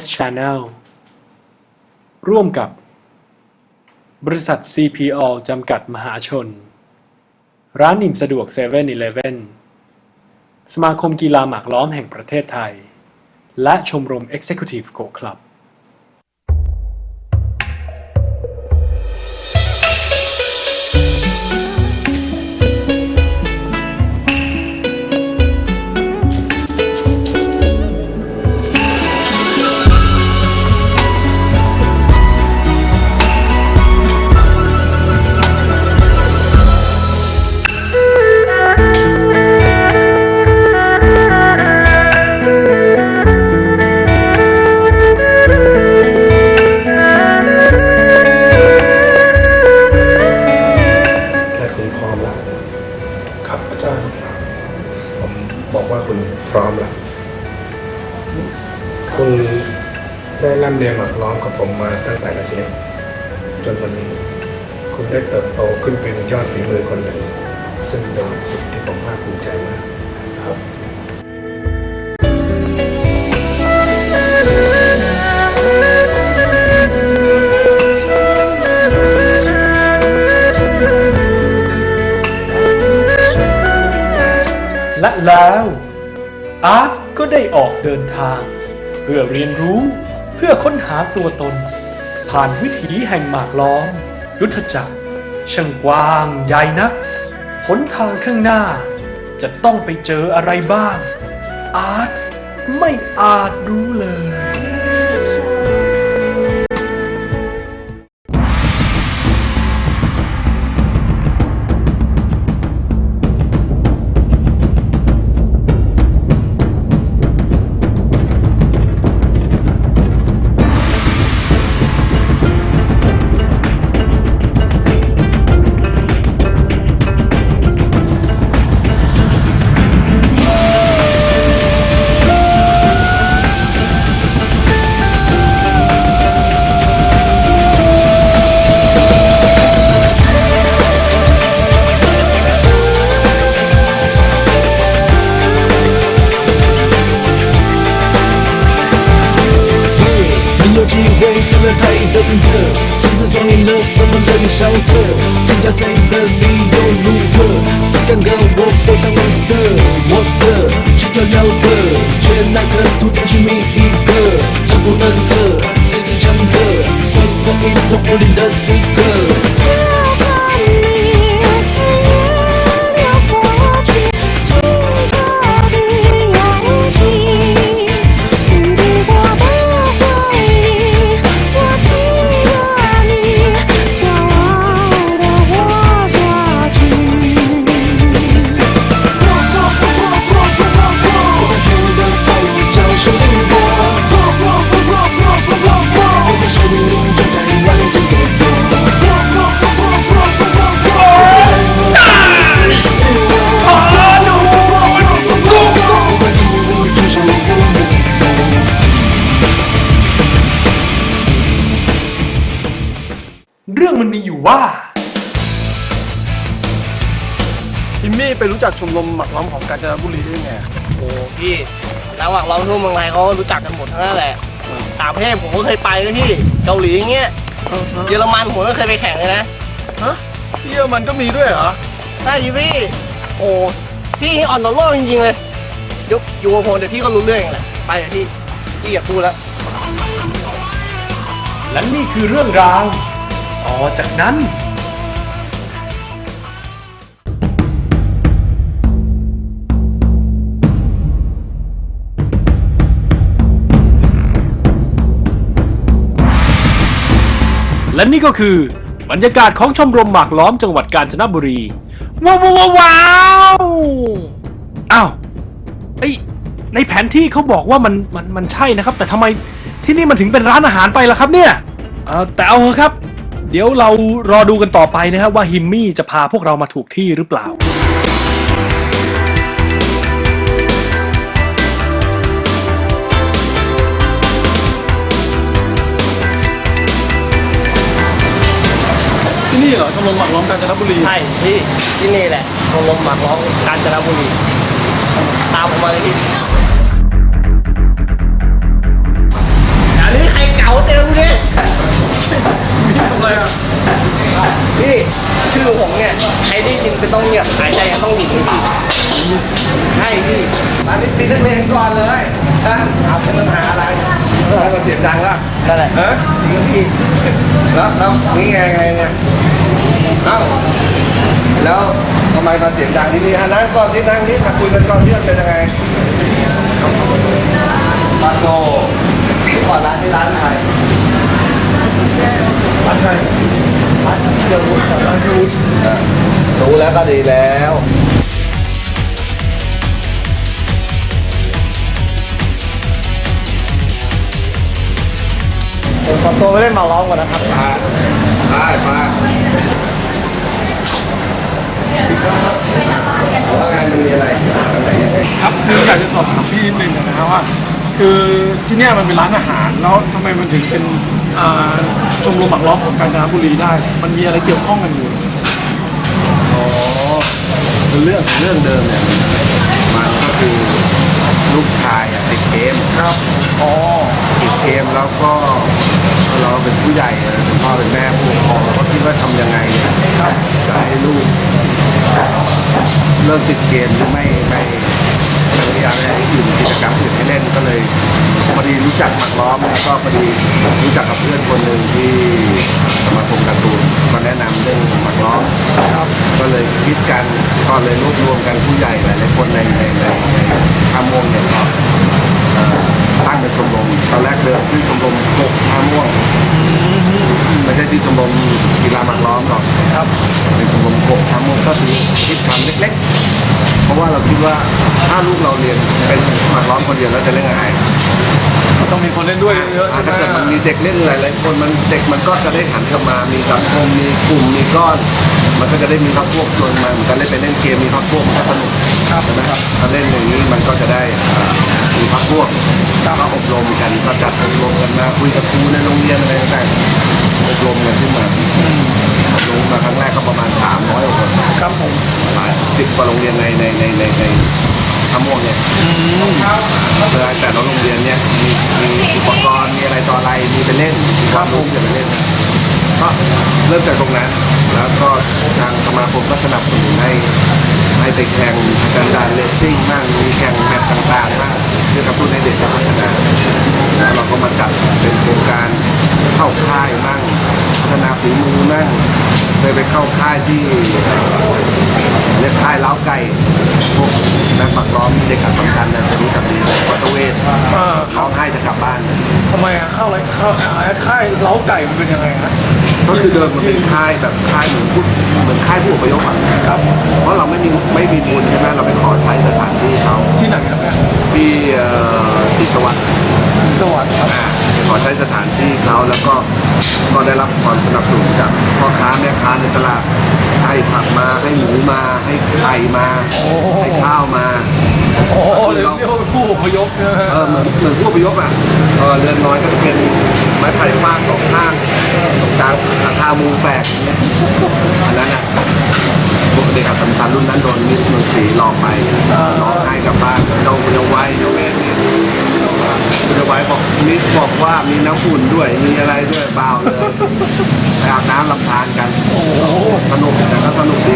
S Channel ร่วมกับบริษัท CPO จำกัดมหาชน ร้านนิ่มสะดวก7 e เ e ่ e อสมาคมกีฬาหมากล้อมแห่งประเทศไทย และชมรม Executive Go Club ร่ำเรียนหมากล้อมกับผมมาตั้งแต่เล็กๆจนวันนี้ คุณได้เติบโตขึ้นเป็นยอดฝีมือคนหนึ่ง ซึ่งเป็นสิ่งที่ผมภาคภูมิใจมากครับและแล้วอาร์ตก็ได้ออกเดินทาง เพื่อเรียนรู้เพื่อค้นหาตัวตน ผ่านวิถีแห่งหมากล้อม ยุทธจักรช่างกว้างใหญ่นักหนทางข้างหน้า จะต้องไปเจออะไรบ้าง อาจไม่อาจรู้เลย 什么人小册，评价谁的你又如何？只敢跟我背上你的，我的，去交流的，却那个图层去觅一个，这不能测，谁是强者？谁在一统武林的资格？ มันมีอยู่ว่าพิมมี่ไปรู้จักชมรมหมักล้อมของกาญจนบุรีได้ยังไงโอ้พี่นักหวักร้องทั่วเมืองไทยเขารู้จักกันหมดทั้งนั้นแหละต่างประเทศผมก็เคยไปนะพี่เกาหลีอย่างเงี้ยเยอรมันผมก็เคยไปแข่งเลยนะที่เยอรมันก็มีด้วยเหรอใช่ดิพี่ โอ้พี่อ่อนต่อโลกจริงๆเลยยกอยู่กับผมเดี๋ยวพี่ก็รู้เรื่องเองแหละไปเถอะพี่พี่อย่าพูดแล้ว และนี่คือเรื่องราว ต่อจากนั้น และนี่ก็คือบรรยากาศของชมรมหมากล้อมจังหวัดกาญจนบุรี ว้าวว้าวว้าวอ้าวไอยในแผนที่เขาบอกว่ามันมันมันใช่นะครับ แต่ทำไมที่นี่มันถึงเป็นร้านอาหารไปล่ะครับเนี่ยเออแต่เอาเถอะครับ เดี๋ยวเรารอดูกันต่อไปนะครับว่าฮิมมี่จะพาพวกเรามาถูกที่หรือเปล่า ที่นี่เหรอชมรมหมักล้อมกาญจนบุรีใช่พี่ที่นี่แหละชมรมหมากร้องกาญจนบุรีตามผมมาเลยพี่ต้ ยอะพี่ชื่อผมเนี่ยใช้ได้ยินไปต้องเงียบหายใจต้องหยุดให้พี่มาที่ตินักเล่นก่อนเลยนะถามเป็นปัญหาอะไรแล้วก็เสียงดังละนั่นแหละเออจริงพี่แล้วนี่ไงไงเนี่ยเอ้าแล้วทำไมมาเสียงดังที่นี่ฮะนั่งก่อนที่นั่งที่มาคุยกันก่อนเรื่องเป็นยังไงมาโตก่อนร้านที่ร้านไทย ร้านใครร้านเดียวร้านชูรู้แล้วก็ดีแล้วผมขอตัวไปเล่นหมากล้อมก่อนนะครับมาได้มาว่างานมันมีอะไรอะไรยังไงครับคืออยากจะสอบถามพี่นิดนึงนะครับว่า คือที่เนี่ยมันเป็นร้านอาหาร แล้วทำไมมันถึงเป็นอ่าชมรมหมักล้อมของกาญจนบุรีได้ มันมีอะไรเกี่ยวข้องกันอยู่อ๋อคือเรื่องเรื่องเดิมเนี่ยมันก็คือ ลูกชายอะติดเกมครับอ๋อติดเกมแล้วก็เราเป็นผู้ใหญ่เป็นพ่อเป็นแม่ผู้ปกครองเราก็คิดว่าทำยังไงเนี่ยจะให้ลูกเลิกติดเกมหรือไม่ไม่ไม่พยายามให้อื่นกิจกรรมอื่นให้เล่นก็เลยพอดีรู้จักหมักล้อมแล้วก็พอดีรู้จักกับเพื่อนคนหนึ่งที่สมาคมการ์ตูนมาแนะนำเรื่องหมักล้อมครับก็เลยคิดกัน ก็เลยรวบรวมกันผู้ใหญ่หลายๆคนในในในในทำวงเนี่ยก็ตั้งเป็นชมรมตอนแรกเดิมที่ชมรมกกท่าม่วงไม่ใช่ที่ชมรมกีฬาหมากล้อมหรอกครับเป็นชมรมกกท่าม่วงก็คือคิดทำเล็กๆ เพราะว่าเราคิดว่าถ้าลูกเราเรียนเป็นหมากล้อมคนเดียวแล้วจะเล่นยังไง ต้องมีคนเล่นด้วยเยอะๆใช่ไหมถ้าเกิดมันมีเด็กเล่นหลายๆคนมันเด็กมันก็จะได้หันกลับมามีสังคมมีกลุ่มมีก้อน มันก็จะได้มีพักพวกชวนมันกันเล่นไปเล่นเกมมีพักพวกมันก็สนุกใช่ไหมครับถ้าเล่นอย่างนี้มันก็จะได้เอ่อมีพักพวกก็อบรมกันก็จัดอบรมกันมาคุยกับครูในโรงเรียนอะไรต่างๆอบรมกันขึ้นมาอบรมมาครั้งแรกก็ประมาณ300กว่าคนครับผมหลายสิบกว่าโรงเรียนในในในในใน ทำม่วงเนี่ยเพื่อให้แต่ละโรงเรียนเนี่ยมีมีอุปกรณ์มีอะไรต่ออะไรมีไปเล่นมีความรู้จะไปเล่นก็เริ่มจากตรงนั้น แล้วก็ทางสมาคมก็สนับสนุนให้ให้ไปแข่งกันดานเลสซิ่งบ้างมีแข่งแมตช์ต่างๆบ้างเพื่อกระตุ้นให้เด็กพัฒนาแล้วเราก็มาจัดเป็นโครงการเข้าค่ายมั่งพัฒนาฝีมือมั่ง เคยไปเข้าค่ายที่เรียกค่ายเล้าไก่พวกนักปักล้อมเด็กขัดสำคัญนะจะรู้จักดีวัตเวทอ่าร้องไห้จะกลับบ้าน ทำไมอะเข้าอะไรเข้าค่ายเล้าไก่มันเป็นยังไงฮะก็คือเดิมมันเป็นค่ายแบบค่ายเหมือนผู้เหมือนค่ายผู้อพยพอะครับ เพราะเราไม่มีไม่มีทุนใช่ไหมเราไปขอใช้สถานที่เขาที่ไหนครับเนี่ยที่เอ่อศรีสวัสดิ์ สวัสดิ์ครับ ขอใช้สถานที่เขาแล้วก็ก็ได้รับความสนับสนุนจากพ่อค้าแม่ค้าในตลาดให้ผักมาให้หมูมาให้ไข่มาให้ข้าวมาโอ้โหเรียกว่าเป็นผู้อพยพนะฮะเออเหมือนเหมือนผู้อพยพอะเออเรือนน้อยก็จะเป็นไม้ไผ่ฟางสองข้างตรงกลางหลังคามุงแปลกอย่างเงี้ยอันนั้นอะปกติขับสำคัญรุ่นนั้นโดนมิสเมืองศรีหลอกไปร้องไห้กลับบ้านเจ้าเยาไว้เจ้าเวทนี่ คุณจะไว้บอกมิสบอกว่ามีน้ำอุ่นด้วยมีอะไรด้วยเปล่าเลยไปอาบน้ำลำธารกันสนุกแต่ก็สนุกดี